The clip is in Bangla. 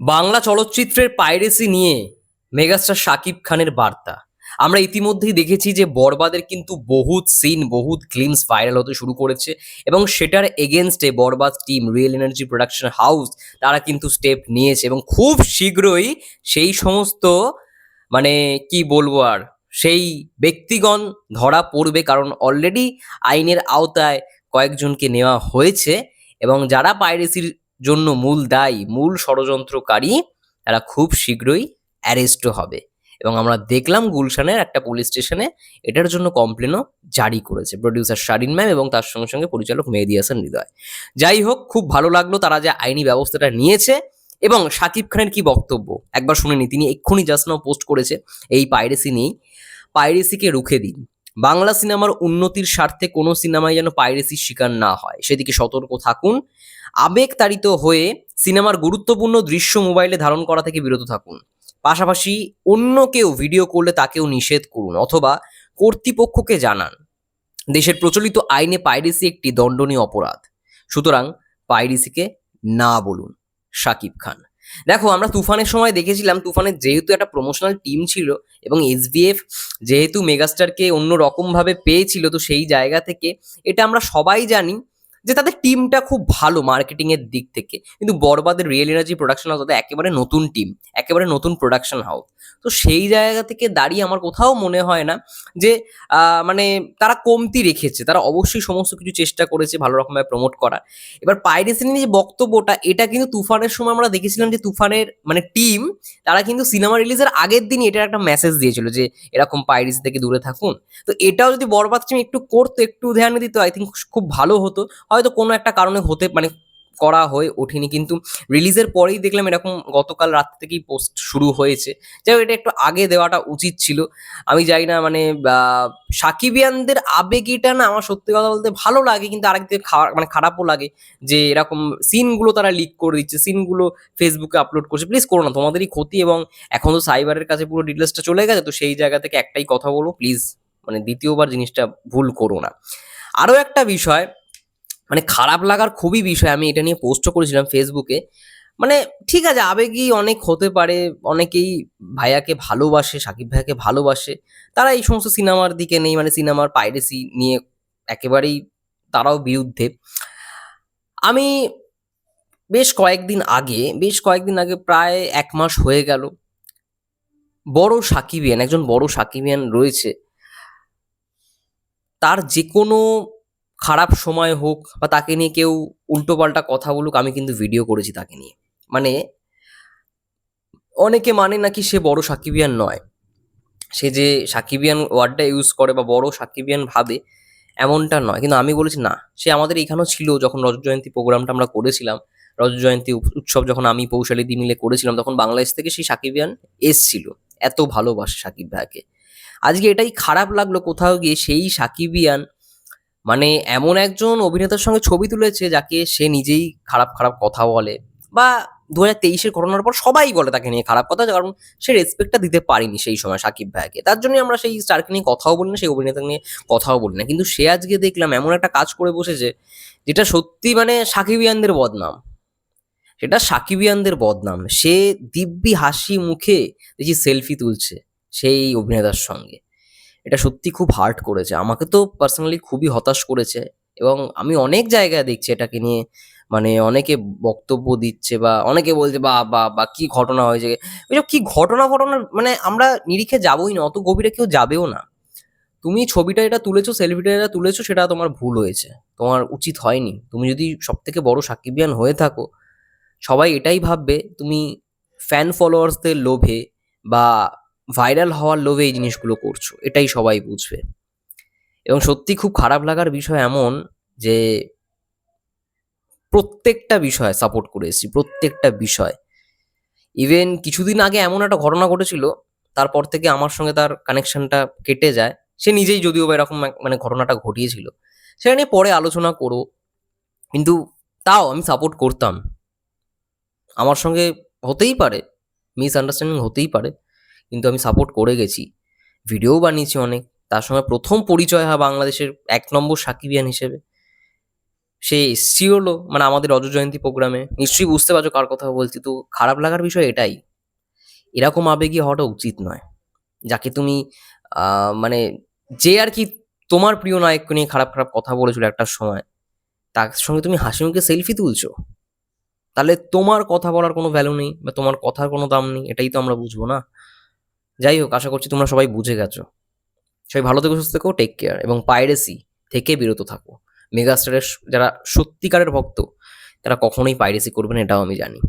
বাংলা চলচ্চিত্রের পাইরেসি নিয়ে মেগাস্টার শাকিব খানের বার্তা। আমরা ইতিমধ্যেই দেখেছি যে বরবাদের কিন্তু বহুত সিন, বহুত ক্লিমস ভাইরাল হতে শুরু করেছে এবং সেটার এগেনস্টে Borbaad team, real energy production house, তারা কিন্তু স্টেপ নিয়েছে এবং খুব শীঘ্রই সেই সমস্ত মানে কি বলব আর, সেই ব্যক্তিগণ ধরা পড়বে কারণ অলরেডি আইনের আওতায় কয়েকজনকে নেওয়া হয়েছে এবং যারা পাইরেসির জন্য মূল দায়ী, মূল ষড়যন্ত্রকারী তারা খুব শীঘ্রই অ্যারেস্টও হবে। এবং আমরা দেখলাম গুলশানের একটা পুলিশ স্টেশনে এটার জন্য কমপ্লেনও জারি করেছে প্রডিউসার শারিন ম্যাম এবং তার সঙ্গে সঙ্গে পরিচালক মেহেদি হাসান হৃদয়। যাই হোক, খুব ভালো লাগল তারা যে আইনি ব্যবস্থাটা নিয়েছে এবং শাকিব খানের কি বক্তব্য? একবার শুনে নি তিনি এক্ষুনি জাস্ট নাও পোস্ট করেছে, এই পাইরেসি নিয়েই। পাইরেসিকে রুখে দিন। বাংলা সিনেমার উন্নতির স্বার্থে কোনো সিনেমায় যেন পাইরেসির শিকার না হয়। সেদিকে সতর্ক থাকুন। আবেগতাড়িত হয়ে সিনেমার গুরুত্বপূর্ণ দৃশ্য মোবাইলে ধারণ করা থেকে বিরত থাকুন। পাশাপাশি অন্য কেউ ভিডিও করলে তাকেও নিষেধ করুন অথবা কর্তৃপক্ষকে জানান। দেশের প্রচলিত আইনে পাইরেসি একটি দণ্ডনীয় অপরাধ। সুতরাং পাইরেসিকে না বলুন। শাকিব খান। দেখো, আমরা তুফানের সময় দেখেছিলাম, তুফানের যেহেতু একটা প্রমোশনাল টিম ছিল এবং এসবিএফ যেহেতু মেগাস্টারকে অন্য রকমভাবে পেয়েছিল, তো সেই জায়গা থেকে, এটা আমরা সবাই জানি যে তাদের টিমটা খুব ভালো মার্কেটিং এর দিক থেকে। কিন্তু বরবাদের রিয়েল এনার্জি প্রোডাকশন হাউস তাদের একেবারে নতুন টিম একেবারে নতুন প্রোডাকশন হাউস তো সেই জায়গা থেকে দাঁড়িয়ে আমার কোথাও মনে হয় না যে মানে তারা কমতি রেখেছে। তারা অবশ্যই সমস্ত কিছু চেষ্টা করেছে ভালো রকমভাবে প্রমোট করা। এবার পাইরেসি নিয়ে যে বক্তব্যটা, এটা কিন্তু তুফানের সময় আমরা দেখেছিলাম যে তুফানের মানে টিম তারা কিন্তু সিনেমা রিলিজের আগের দিনই এটার একটা মেসেজ দিয়েছিল যে, এরকম পাইরেসি থেকে দূরে থাকুন। তো এটাও যদি বরবাদ টিম একটু করতো, একটু ধ্যান দিত আই থিঙ্ক খুব ভালো হতো। হয়তো কোনো একটা কারণে হতে মানে করা হয়ে ওঠেনি। কিন্তু রিলিজের পরেই দেখলাম এরকম গতকাল রাত থেকেই পোস্ট শুরু হয়েছে। যাই এটা একটু আগে দেওয়াটা উচিত ছিল। আমি জানি না মানে সাকিবিয়ানদের আবেগিটা না আমার সত্যি কথা বলতে ভালো লাগে, কিন্তু আরেকদিকে মানে খারাপও লাগে যে এরকম সিনগুলো তারা লিক করে দিচ্ছে সিনগুলো ফেসবুকে আপলোড করছে। প্লিজ করো না, তোমাদেরই ক্ষতি এবং এখন তো সাইবারের কাছে পুরো ডিটেলসটা চলে গেছে, তো সেই জায়গা থেকে একটাই কথা বলো প্লিজ মানে দ্বিতীয়বার জিনিসটা ভুল করো না। আরও একটা বিষয় মানে খারাপ লাগার খুবই বিষয়। আমি এটা নিয়ে পোস্টও করেছিলাম ফেসবুকে মানে ঠিক আছে আবেগই অনেক হতে পারে, অনেকেই ভাইয়াকে ভালোবাসে, সাকিব ভাইয়াকে ভালোবাসে। তারা এই সমস্ত সিনেমার দিকে নেই মানে সিনেমার পাইরেসি নিয়ে একেবারেই তারাও বিরুদ্ধে। আমি বেশ কয়েকদিন আগে, বেশ কয়েকদিন আগে প্রায় এক মাস হয়ে গেল, বড় সাকিবিয়ান, একজন বড় সাকিবিয়ান রয়েছে। তার যে কোনো খারাপ সময় হোক বা তাকে নিয়ে কেউ উল্টোপাল্টা কথা বলুক, আমি কিন্তু ভিডিও করেছি তাকে নিয়ে। মানে অনেকে মানে নাকি সে বড় সাকিবিয়ান নয়। সে যে সাকিবিয়ান ওয়ার্ডটা ইউজ করে বা বড় সাকিবিয়ান ভাবে, এমনটা নয়। কিন্তু আমি বলেছি, না, সে আমাদের এখানেও ছিল যখন রজত জয়ন্তী প্রোগ্রামটা আমরা করেছিলাম। রজত জয়ন্তী উৎসব যখন আমি পৌশালী দি মিলে করেছিলাম, তখন বাংলাদেশ থেকে সেই সাকিবিয়ান এসছিল। এত ভালোবাসে সাকিব ভাইকে। আজকে এটাই খারাপ লাগল কোথাও গিয়ে, সেই সাকিবিয়ান মানে এমন একজন অভিনেতার সঙ্গে ছবি তুলেছে যাকে সে নিজেই খারাপ খারাপ কথা বলে। বা দু হাজার তেইশের ঘটনার পর সবাই বলে তাকে নিয়ে খারাপ কথা, কারণ সে রেসপেক্টটা দিতে পারিনি সেই সময় সাকিব ভাইকে। তার জন্যই আমরা সেই স্টারকে নিয়ে কথাও বলি না, সেই অভিনেতা নিয়ে কথাও বলি না। কিন্তু সে আজকে দেখলাম এমন একটা কাজ করে বসেছে, যেটা সত্যি মানে সাকিবিয়ানদের বদনাম। সেটা সাকিবিয়ানদের বদনাম। সে দিব্যি হাসি মুখে দেখি সেলফি তুলছে সেই অভিনেতার সঙ্গে। এটা সত্যি খুব হার্ট করেছে। আমাকে তো পার্সোনালি খুবই হতাশ করেছে এবং আমি অনেক জায়গায় দেখছি এটাকে নিয়ে। মানে অনেকে বক্তব্য দিচ্ছে বা অনেকে বলছে, বা বা বা, কি ঘটনা হয়েছে? ওইসব কি ঘটনা ঘটনা মানে আমরা নিরিখে যাবোই না, অত গভীরে কেউ যাবেও না। তুমি ছবিটা এটা তুলেছো সেলফিটা এটা তুলেছো, সেটা তোমার ভুল হয়েছে। তোমার উচিত হয়নি। তুমি যদি সব থেকে বড় সাকিবিয়ান হয়ে থাকো, সবাই এটাই ভাববে, তুমি ফ্যান ফলোয়ার্সদের লোভে বা ভাইরাল হওয়ার লোভে এই জিনিসগুলো করছ, এটাই সবাই বুঝবে। এবং সত্যি খুব খারাপ লাগার বিষয় এমন যে, প্রত্যেকটা বিষয় সাপোর্ট করে এসেছি, প্রত্যেকটা বিষয়। ইভেন কিছুদিন আগে এমন একটা ঘটনা ঘটেছিল, তারপর থেকে আমার সঙ্গে তার কানেকশনটা কেটে যায়। সে নিজেই যদিও বা এরকম মানে ঘটনাটা ঘটিয়েছিল। সেটা নিয়ে পরে আলোচনা করো, কিন্তু তাও আমি সাপোর্ট করতাম। আমার সঙ্গে হতেই পারে মিসআন্ডারস্ট্যান্ডিং হতেই পারে। কিন্তু আমি সাপোর্ট করে গেছি। ভিডিও বানিয়েছি অনেক। তার সঙ্গে প্রথম পরিচয় হয় বাংলাদেশের এক নম্বর সাকিবিয়ান হিসেবে। সে এসছি হলো মানে আমাদের রজত জয়ন্তী প্রোগ্রামে নিশ্চয়ই বুঝতে পারছ কার কথা বলছি। তো খারাপ লাগার বিষয় এটাই। এরকম আবেগী হওয়াটা উচিত নয়। যাকে তুমি মানে যে আর কি তোমার প্রিয় নায়ককে নিয়ে খারাপ খারাপ কথা বলেছিল একটা সময়, তার সঙ্গে তুমি হাসি মুখে সেলফি তুলছো। তাহলে তোমার কথা বলার কোনো ভ্যালু নেই বা তোমার কথার কোনো দাম নেই। এটাই তো আমরা বুঝব না। যাই হোক, আশা করছি তোমরা সবাই বুঝে গেছো। সবাই ভালো থেকো, সুস্থ থেকো টেক কেয়ার এবং পাইরেসি থেকে বিরত থাকো। মেগাস্টারের যারা সত্যিকারের ভক্ত, তারা কখনোই পাইরেসি করবেন এটাও আমি জানি।